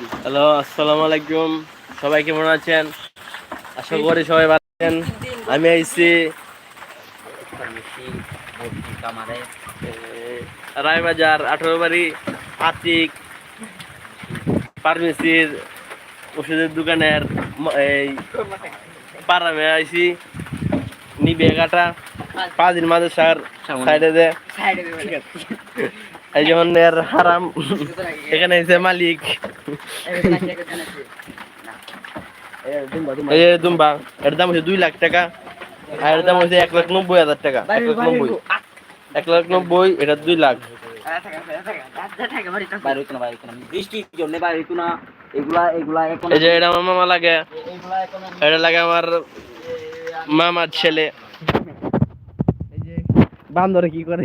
Hello আসসালামু আলাইকুম। সবাই কেমন আছেন? আশা করি সবাই ভালো আছেন। আমি আইছি। রায়বাজার আঠারো বাড়ি আতিক ফার্মেসির ওষুধের দোকানের এই পারামে আইছি। নিবে কাটা পাঁচ দিন মাঝে সার। সাইডে দে এই যখন এর হারাম, এখানে এসে মালিক। এই দুম্বা, এর দাম হচ্ছে দুই লাখ টাকা, আর এর দাম হচ্ছে এক লাখ নব্বই হাজার টাকা, এক লাখ নব্বই। এক লাখ নব্বই, এটা দুই লাখ। জন্য এই আমার মামা লাগে, এটা লাগে আমার মামার ছেলে। এই বান্দরে কি করে?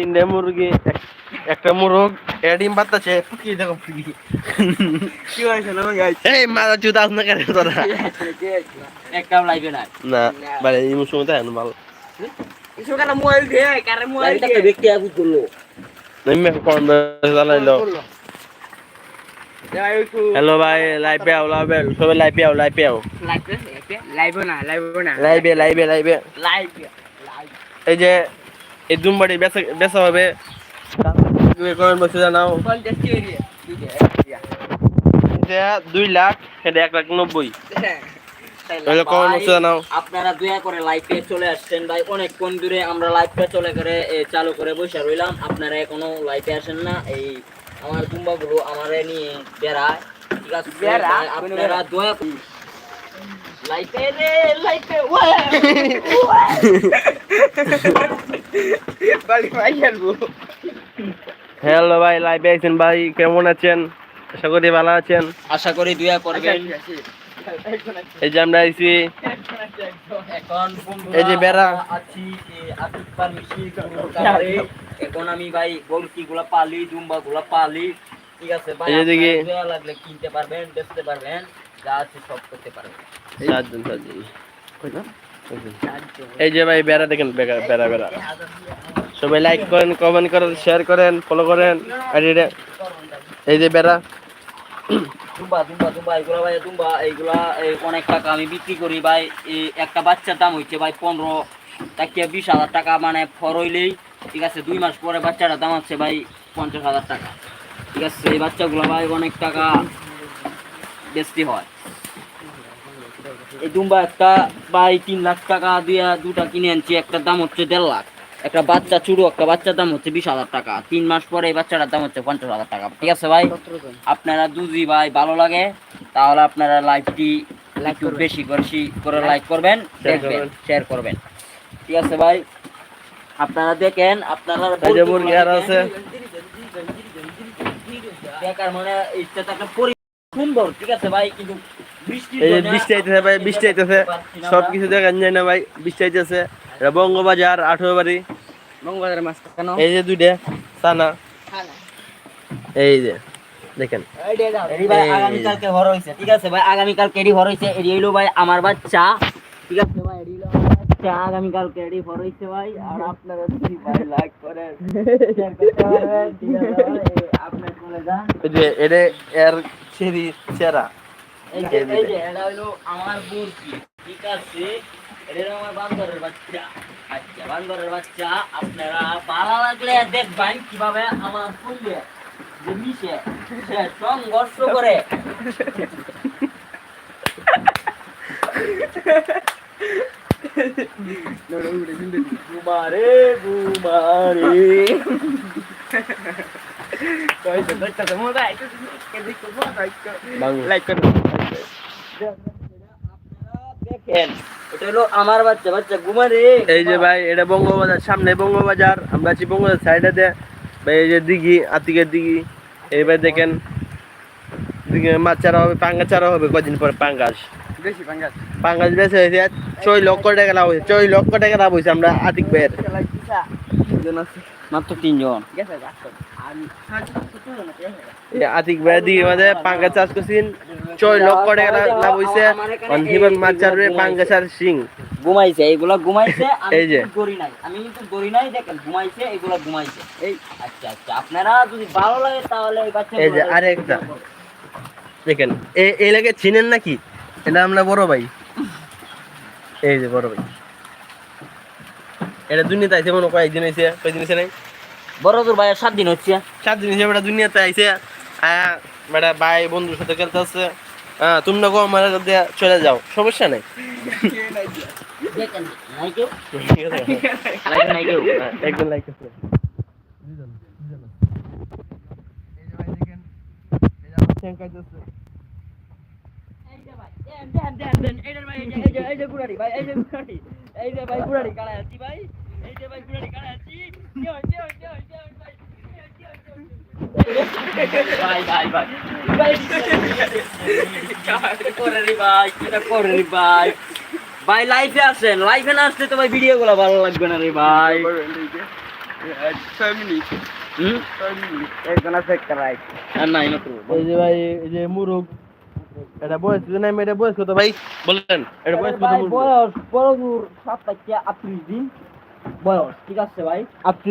তিনটে মুরগি একটা মুরগ এটা ডিম পাতাছে কি দেখো কি হয়েছে না গাইস এই মাথা চুদা না? কেন তোরা একটা লাইভে নাই। না মানে এই মুসুম তাই না ভালো লাইভে একটা ব্যক্তি আগু করল। নিম্মে কোন চালাইলো হ্যালো ভাই লাইভে আও লাইভে সবাই লাইভে আও লাইভে আও। লাইভে লাইভে লাইভে এই যে এই দুমবাড়ি বেচা বেচা হবে। তুমি কমেন্ট বক্সে জানাও। দুই লাখ এটা এক লাখ নব্বই। আপনারা দয়া করে লাইভে চলে আসছেন। ভাই অনেকক্ষণ দূরে আমরা লাইভটা চলে করে চালু করে বসে রইলাম। আপনারা এখনও লাইভে আসেন না। এই আমার কুম্বা গুলো আমারে নিয়ে বেড়ায়। ঠিক আছে? আপনারা দয়া রে হ্যালো ভাই লাইভে আছেন ভাই কেমন আছেন? আশা করি ভালো আছেন। আশা করি দয়া করবেন। এই যে আমরা আইছি। এখন এই যে বেড়া। আছি এই আতিক ফার্মেসি কামারে। এখন আমি ভাই বলকি গুলা পালি দুম্বা গুলা পালি। ঠিক আছে ভাই এই যে দেখি। আপনারা লাগলে কিনতে পারবেন বেচতে পারবেন। যা আছে সব করতে পারবেন সাতজন সাতজন এই যে ভাই বেড়া দেখেন বেড়া বেড়া। সবাই লাইক করেন কমেন্ট করেন শেয়ার করেন ফলো করেন আর এই যে বেড়া। দুম্বা দুম্বা দুম্বা এগুলা ভাই দুম্বা এইগুলা এই অনেক টাকা আমি বিক্রি করি ভাই। একটা বাচ্চার দাম হচ্ছে ভাই পনেরো টাকা বিশ হাজার টাকা মানে ফর হইলেই ঠিক আছে দুই মাস পরে বাচ্চাটার দাম হচ্ছে ভাই পঞ্চাশ হাজার টাকা। ঠিক আছে এই বাচ্চাগুলো ভাই অনেক টাকা বেশি হয়। এই দুম্বা একটা ভাই তিন লাখ টাকা দিয়ে দুটা কিনে আনছি একটার দাম হচ্ছে দেড় লাখ। একটা বাচ্চা চুরু একটা বাচ্চার দাম হচ্ছে বিশ হাজার টাকা। তিন মাস পরে এই বাচ্চাটার দাম হচ্ছে পঞ্চাশ হাজার টাকা। ঠিক আছে ভাই? আপনারা দুজি ভাই ভালো লাগে তাহলে আপনারা লাইভটি একটু বেশি বেশি করে লাইক করবেন দেখবেন শেয়ার করবেন। ঠিক আছে ভাই? আপনারা দেখেন আপনারা আছে। দেখার মানে ইচ্ছা থাকলে সুন্দর ঠিক আছে ভাই? কিন্তু এই বৃষ্টি আইতেছে ভাই বৃষ্টি আইতেছে। সব কিছু দেখান যায় না ভাই বৃষ্টি আইতেছে। এটা বঙ্গবাজার আঠেরো বাড়ি। বঙ্গবাজারের মাছ কেন এই যে দুইটা সানা এই যে দেখেন। আগামীকালকে হর ঠিক আছে ভাই? আগামীকালকে এডি হর হইছে এডি হইল ভাই আমার বাচ্চা। ঠিক আছে ভাই এডি হইল বাচ্চা। আগামীকালকে এডি হর হইছে ভাই আর আপনারা যদি ভাই লাইক করেন শেয়ার করতে পারবেন ঠিক আছে আপনার চলে যান। এই যে এটা এর ছেড়ি চেরা এই যে এই যে এটা হইল আমার মুরগি ঠিক আছে? এটা হলো আমার বান্দরের বাচ্চা। আচ্ছা বান্দরের বাচ্চা আপনারা ভালো লাগলে দেখবেন কীভাবে আমার সঙ্গে যে মিশে সংঘর্ষ করে। গুমারে গুমারে বাংলা। দেখেন এটা হলো আমার বাচ্চা বাচ্চা গুমারে এই যে ভাই এটা বঙ্গবাজার সামনে বঙ্গবাজার। আমরা আছি বঙ্গবাজার সাইডে দে ভাই এই যে দিঘি আতিকের দিঘি। এইবার দেখেন এদিকে মাছ চারা হবে চারা হবে কদিন পরে পাঙ্গাস। বেশি পাঙ্গাস। পাঙ্গাস বেঁচে হয়েছে ছয় লক্ষ টাকা লাভ হয়েছে ছয় লক্ষ টাকা লাভ হয়েছে আমরা আতিক ভাইয়ের। মাত্র তিনজন। গেছে আতিক ভাইয়ের দিকে মাঝে পাঙ্গাস চাষ করছেন। ছয় লক্ষ টাকা লাভ হয়েছে জীবন মাছ চারবে পাঙ্গাস আর সিং ঘুমাইছে এইগুলা ঘুমাইছে আমি এই যে। নাই। আমি কিন্তু নাই দেখেন ঘুমাইছে এগুলা ঘুমাইছে। এই আচ্ছা আচ্ছা আপনারা যদি ভালো লাগে তাহলে এই বাচ্চা এই যে আরেকটা। দেখেন এ- এই লাগে চিনেন নাকি? এটা আমরা বড় ভাই। এই যে বড় ভাই। এটা দুনিয়াতে আইছে মনে কয়েকদিন হয়েছে কয়েকদিন হয়েছে নাই? বড় তোর ভাইয়ের সাত দিন হচ্ছে। সাত দিন হিসেবে এটা দুনিয়াতে আইছে। আয়া বেটা ভাই বন্ধুর সাথে খেলতে আসছে হ্যাঁ গো আমার দিয়ে চলে যাও সমস্যা নেই হ্যাঁ, একদম ভাই এই যে ভাই গুড়ারি কাড়া আছি ভাই এই যে ভাই গুড়ারি কাড়া আছি কি হয় কি হয় কি হয় কি হয় ভাই ভাই ভাই ভাই ভাই করে রে ভাই কিটা করে ভাই ভাই লাইফে আসেন লাইফে না আসলে তো ভাই ভিডিও গুলো ভালো লাগবে না রে ভাই। ছয় আছে ভাই? মুরুগ বয়স মুরুগ? ঠিক আছে ভাই আপনি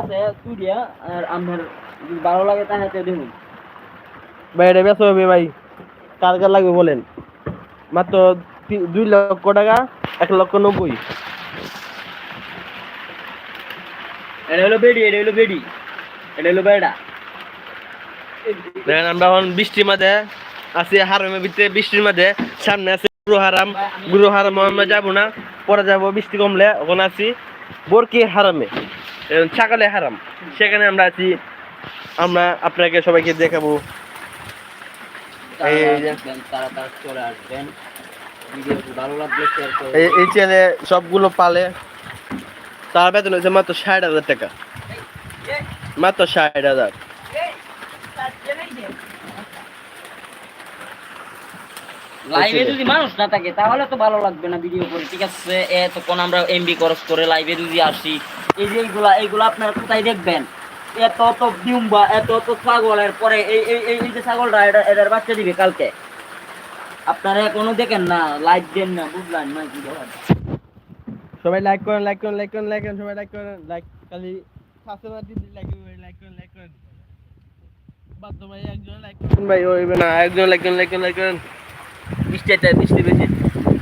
আছে তুই দিয়া আর যদি ভালো লাগে তাহলে তো দেখুন ভাই এটা বেচা হবে ভাই। কার কার লাগবে বলেন? মাত্র দুই লক্ষ টাকা এক লক্ষ নব্বই। এটা হলো বেডি এটা হলো বেডি। এটা হলো বেডা। দেখেন আমরা এখন বৃষ্টির মাঝে আছি হারামের ভিতরে বৃষ্টির মাঝে সামনে আছে গুরু হারাম গুরু হারাম আমরা যাব না, পরে যাব বৃষ্টি কমলে ওখানে আছি বরকি হারামে ছাগলে হারাম। সেখানে আমরা আছি, আমরা আপনাকে সবাইকে দেখাবো। এই ছেলে সবগুলো পালে, তার বেতন হচ্ছে মাত্র ষাট হাজার টাকা। মাত্র ষাট হাজার। লাইভে। যদি মানুষ না থাকে তাহলে তো ভালো লাগবে না ভিডিও করে ঠিক আছে? এতক্ষণ আমরা এমবি খরচ করে লাইভে যদি আসি এই যে এইগুলা এইগুলা আপনারা কোথায় দেখবেন? এত তো ডিম্বা এত তো ছাগলের পরে এই এই এই যে ছাগলটা এটা এটার বাচ্চা দিবে কালকে? আপনারা এখনও দেখেন না লাইভ দেন না বুঝলেন? না কি? সবাই লাইক করেন লাইক করেন লাইক করেন লাইক করেন সবাই লাইক করেন লাইক খালি সাবস্ক্রাইব দিতে লাইক করেন লাইক করেন লাইক করেন। বাদ ভাই একজন লাইক করেন ভাই ওই না একজন লাইক করেন লাইক করেন লাইক করেন। বৃষ্টি এটা বৃষ্টি বেশি।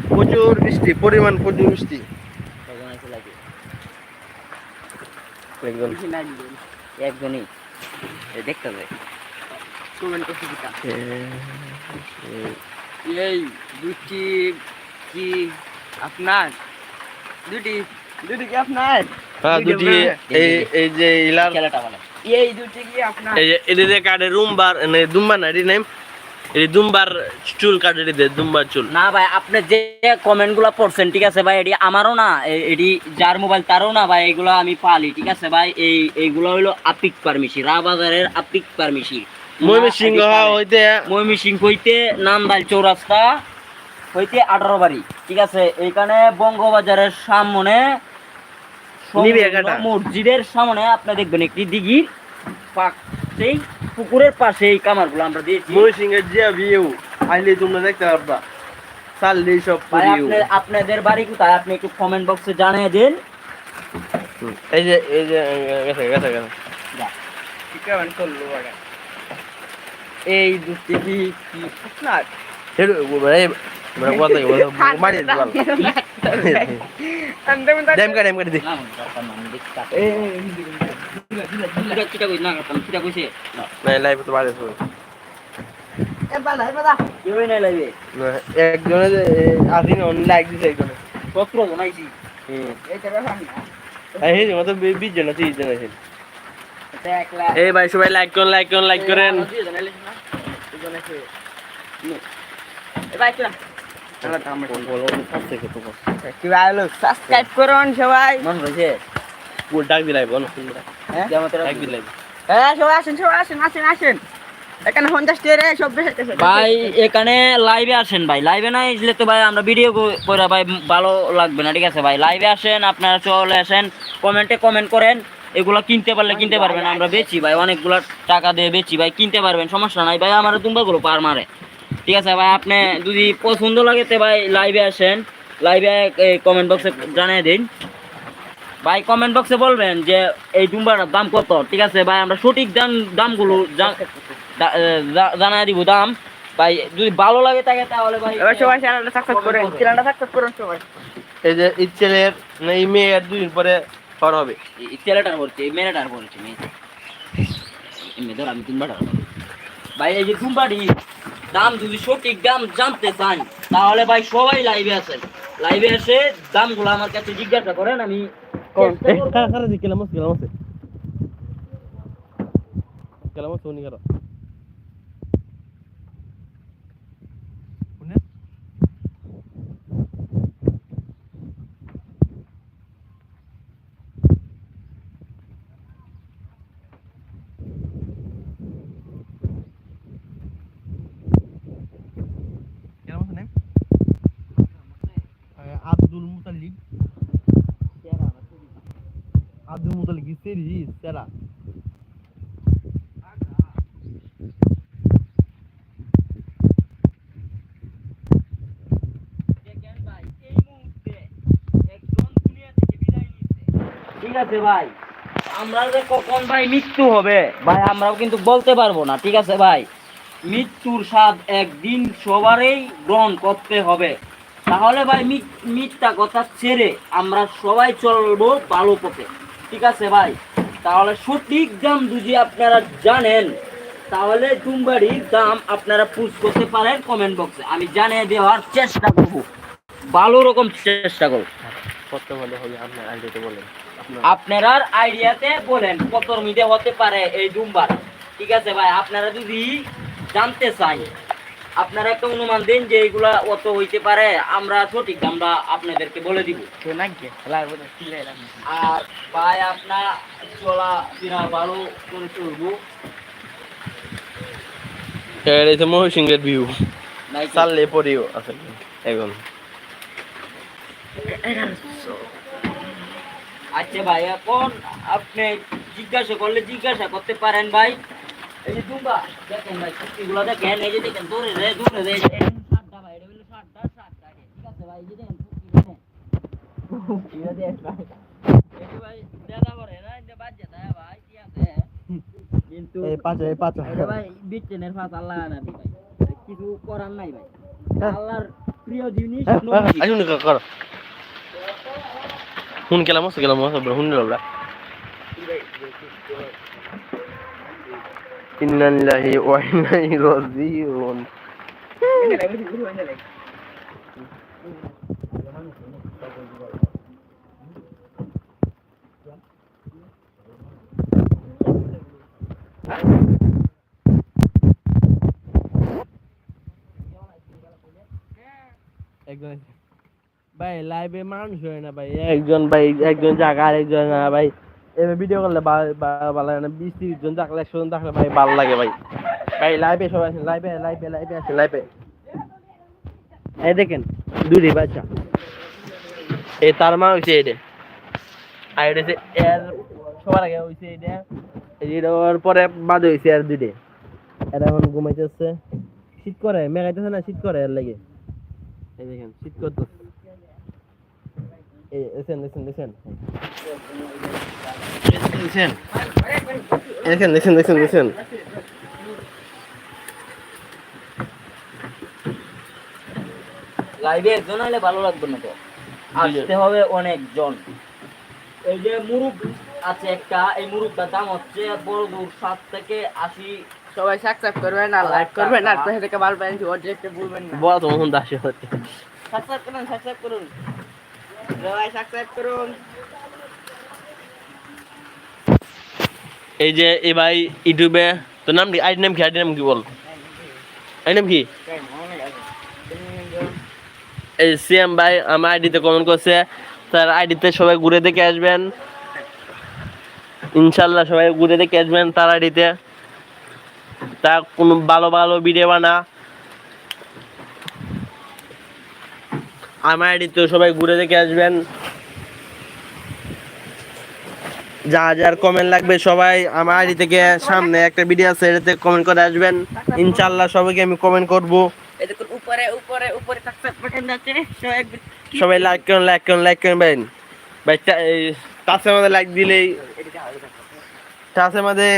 প্রচুর বৃষ্টি পরিমাণ প্রচুর বৃষ্টি। একজনই। দেখতে হবে। এই দুটি কি আপনার? দুটি। দুটি কি আপনার? হ্যাঁ দুটি এই এই যে ইলার খেলাটা ভালো এই দুটি কি আপনার? এই যে এদিকে কাটে রুমবার মানে দুম্বার না এটি নেম এই দুম্বার চুল কাটে দিতে দুম্বার চুল। না ভাই আপনি যে কমেন্টগুলা পড়ছেন ঠিক আছে ভাই এটি আমারও না এটি যার মোবাইল তারও না ভাই এগুলো আমি পালি ঠিক আছে ভাই এই এইগুলো হলো আপিক পারমিশি রাবাজারের আপিক পারমিশি। ময়মনসিংহ হইতে ময়মিসিং হইতে নান্দাইল চৌরাস্তা হইতে আঠারো বাড়ি ঠিক আছে এইখানে বঙ্গবাজারের সামনে। মসজিদের সামনে আপনি দেখবেন একটি দিঘির পাক সেই পুকুরের পাশে এই কামারগুলো আমরা দিয়েছি। ময়মনসিংহের যে ভিউ আইলে তোমরা দেখতে পারবা। চাললি সব আপনাদের বাড়ি কোথায়? আপনি একটু কমেন্ট বক্সে জানিয়ে দিন। এই যে এই যে গেছে গেছে গেছে। কি কমেন্ট করল এই দুটি কি মানে কথা বলো মারি দিলাম দি। এই কিটা- কিটা না, কাটাম, কিটা কইছে? না, না লাইভ তো কেউই নাই লাইভে। একজনে আসিন অন লাইক দিছে একজনে সতেরো জন আইছি। হুম এইটা ব্যাপার না এই হে মত 20 জন 30 জন আছে এই ভাই সবাই লাইক করেন লাইক করেন লাইক করেন সাবস্ক্রাইব করুন সবাই মন হয়েছে? ডাক দিলাই হ্যাঁ? ডাক দিলাই হ্যাঁ সব বেশি ভাই এখানে লাইভে আসেন ভাই। লাইভে না আসলে তো ভাই আমরা ভিডিও করে ভাই ভালো লাগবে না ঠিক আছে ভাই? লাইভে আসেন আপনারা চলে আসেন কমেন্টে কমেন্ট করেন। এগুলো কিনতে পারলে কিনতে পারবেন আমরা বেচি ভাই। অনেকগুলো টাকা দিয়ে বেচি ভাই কিনতে পারবেন সমস্যা নাই ভাই। আমার দুম্বাগুলো পার মারে। ঠিক আছে ভাই আপনি যদি পছন্দ লাগে তো ভাই লাইভে আসেন। লাইভে কমেন্ট বক্সে জানিয়ে দিন। ভাই কমেন্ট বক্সে বলবেন যে এই ডুম্বাটার দাম কত? ঠিক আছে ভাই আমরা সঠিক দাম দামগুলো জানাই দিব দাম। ভাই যদি ভালো লাগে থাকে তাহলে ভাই এবার সবাই চ্যানেলটা সাবস্ক্রাইব করেন। চ্যানেলটা সাবস্ক্রাইব করুন সবাই। এই যে এই ছেলের না এই মেয়ের দুদিন পরে ফর হবে। এই- এই ছেলেটার বলছি এই মেয়েটার বলছি মেয়ে। এমনি ধর আমি ডুম্বাটা ভাই এই যে ডুম্বাটি দাম যদি সঠিক দাম জানতে চান তাহলে ভাই সবাই লাইভে আসেন। লাইভে এসে দামগুলো আমার কাছে জিজ্ঞাসা করেন আমি कोण काय करायचं? केला मस्त केला मस्त. केला मस्त करा বিদায় নিচ্ছে। ঠিক আছে ভাই আমরা যে কখন ভাই মৃত্যু হবে, ভাই আমরাও কিন্তু বলতে পারব না, ঠিক আছে ভাই? মৃত্যুর স্বাদ একদিন সবারই গ্রহণ করতে হবে। তাহলে ভাই মিথ- মিথ্যা কথা ছেড়ে আমরা সবাই চলবো ভালো পথে। ঠিক আছে ভাই। তাহলে সঠিক দাম যদি আপনারা জানেন, তাহলে ডুমবাড়ির দাম আপনারা পুষ করতে পারেন কমেন্ট বক্সে আমি জানিয়ে দেওয়ার চেষ্টা করব। ভালো রকম চেষ্টা করব। কত ভালো হবে আপনার আইডিয়াতে বলেন আপনার আইডিয়াতে বলেন, কত মিটে হতে পারে এই ডুমবার ঠিক আছে ভাই, আপনারা যদি জানতে চাই আপনারা একটা অনুমান দিন যে এগুলা অত হইতে পারে আমরা সঠিক আমরা আপনাদেরকে বলে দিব। আর ভাই আপনার চলা ফেরা ভালো করে চলবো। এটা হচ্ছে মহসিংহের ভিউ চাললে পরেও আছে এখন। আচ্ছা ভাই এখন আপনি জিজ্ঞাসা করলে জিজ্ঞাসা করতে পারেন ভাই। এই যে দুম্বা দেখেন ভাই কুর্তিগুলো দেখেন এই যে দেখেন দৌড়ে রে দৌড়ে রে এই যে দেখেন ষাটটা ভাই এটা হলো ষাটটা ষাটটা ঠিক আছে ভাই এই যে দেখেন কুর্তি দেখেন এটা দেখেন। ভাই এই ভাই দাদা বলে না এটা বাদ যেতে ভাই ঠিক আছে। কিন্তু এই পাঁচা এই পাঁচা। এটা ভাই বিটেনের ফাঁস আল্লাহ না ভাই। কিছু করার নাই ভাই। আল্লাহর প্রিয় জিনিস নবী। কর। হুন কেলাম আছে কেলাম আছে হুন Innalillahi wa inna ilaihi raji'un. ভাই লাইভে মানুষ হয় না ভাই একজন ভাই একজন জায়গার একজন না ভাই এবার ভিডিও করলে ভালো লাগে না। বিশ তিরিশ জন থাকলে, একশো জন থাকলে ভাই ভালো লাগে ভাই। ভাই লাইভে সবাই আসেন লাইভে লাইভে লাইভে আসেন লাইভে এই দেখেন দুটি বাচ্চা। এই তার মা হয়েছে এটা আর এটা হচ্ছে এর, সবার আগে হয়েছে এটা ওর পরে বাদ হয়েছে আর দুইটে। এরা এখন ঘুমাইতেছে। শীত করে, মেঘাইতেছে না, শীত করে এর লাগে। এই দেখেন, শীত করতেছে। দেখেন দেখেন দেখেন দেখেন দেখেন দেখেন লাইভে একজন হলে ভালো লাগবে না তো? আসতে হবে অনেকজন। এই যে মুরুব আছে একটা এই মুরুবটার দাম হচ্ছে বড় দূর সাত থেকে আশি। সবাই সাবস্ক্রাইব করবেন আর লাইক করবেন আর পাশে থেকে ওর দেখতে ভুলবেন না। বড় তোমার দাসে হচ্ছে। সাবস্ক্রাইব করুন সাবস্ক্রাইব করুন। এই যে, এই ভাই ইউটিউবে, তোর নাম কি? আইডি নাম কি? আইডি নাম কি বল? আইডি নাম কি? এই সিএম ভাই, আমার আইডিতে কমেন্ট করছে, তার আইডিতে সবাই ঘুরে দেখে আসবেন। ইনশাল্লাহ সবাই ঘুরে দেখে আসবেন তারাডিতে তা কোনো ভালো ভালো ভিডিও বানা। আমার আইডিতে সবাই ঘুরে দেখে আসবেন। যা যার কমেন্ট লাগবে সবাই আমার আইডি থেকে সামনে একটা ভিডিও আছে এটাতে কমেন্ট করে আসবেন। ইনশাল্লাহ সবাইকে আমি কমেন্ট করব। উপরে উপরে উপরে সবাই সবাই লাইক করুন লাইক করুন লাইক করুন ভাই। ভাই টা- এই টাচের মধ্যে লাইক দিলেই টাচের মধ্যে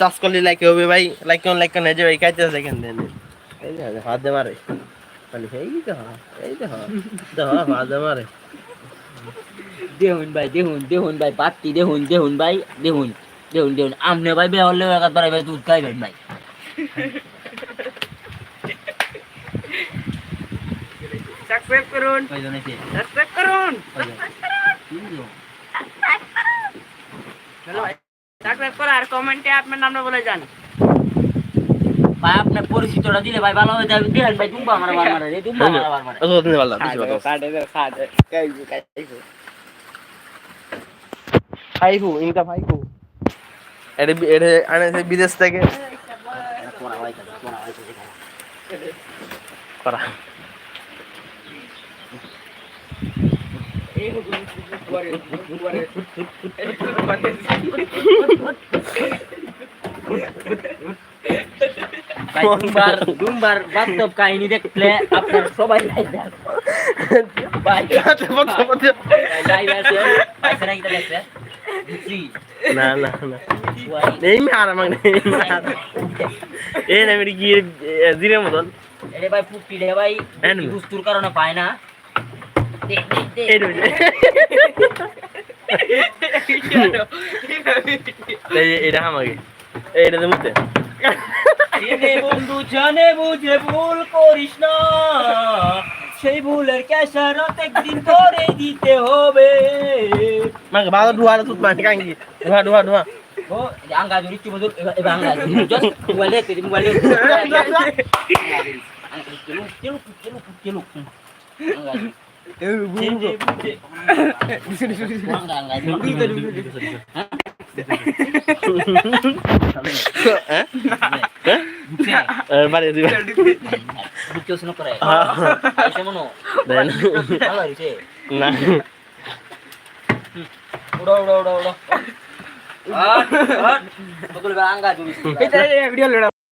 টাচ করলে লাইক হবে ভাই। লাইক করুন লাইক করুন। এই যে ভাই কাইতে আছে এখান থেকে। হাত দিয়ে মারে। খালি এই তো এই তো দেখো হাত দিয়ে মারে দেখুন ভাই দেখুন দেখুন ভাই বাতি দেখুন দেখুন ভাই দেখুন দেখুন দেখুন আমনে ভাই বে হলে একবার ভাই দুধ খাইবেন ভাই সাবস্ক্রাইব করুন ভাই জানাইছে সাবস্ক্রাইব করুন সাবস্ক্রাইব করুন আর কমেন্টে আপনার নামটা বলে যান ভাই আপনার পরিচিতটা দিলে ভাই ভালো হয়ে যাবে দেখেন ভাই দুম্বা আমার বার মারে দুম্বা আমার বার মারে অত দিন ভালো বেশি ভালো সাড়ে সাড়ে কাইবু কাইবু ফাইভু ইনকা ফাইভু এটা এটা আনেছে বিদেশ থেকে। ভাই ভাই করা। এই বাস্তব কাহিনী দেখলে আপনার সবাই বুঝছি? না না না। এই মার আমাকে এই না মেরে গিয়ে জিরে মতন। এরে ভাই পুট্টি রে ভাই Enemy. কারণে পায় না। দেখ দেখ দেখ এটা আমাকে। এইটা তো মুতে জেনে বন্ধু জানে বুঝে ভুল করিস না। সেই ভুলের ক্যাশারত একদিন করে দিতে হবে। মাকে বাবা ডুয়া তুত মানে কাঙ্গি ডুয়া ডুয়া ডুয়া ও আঙ্গা জুরি এবার আঙ্গা জুরি জাস্ট মোবাইল মোবাইল আঙ্গা জুরি জেনে বুঝে আঙ্গা আঙ্গা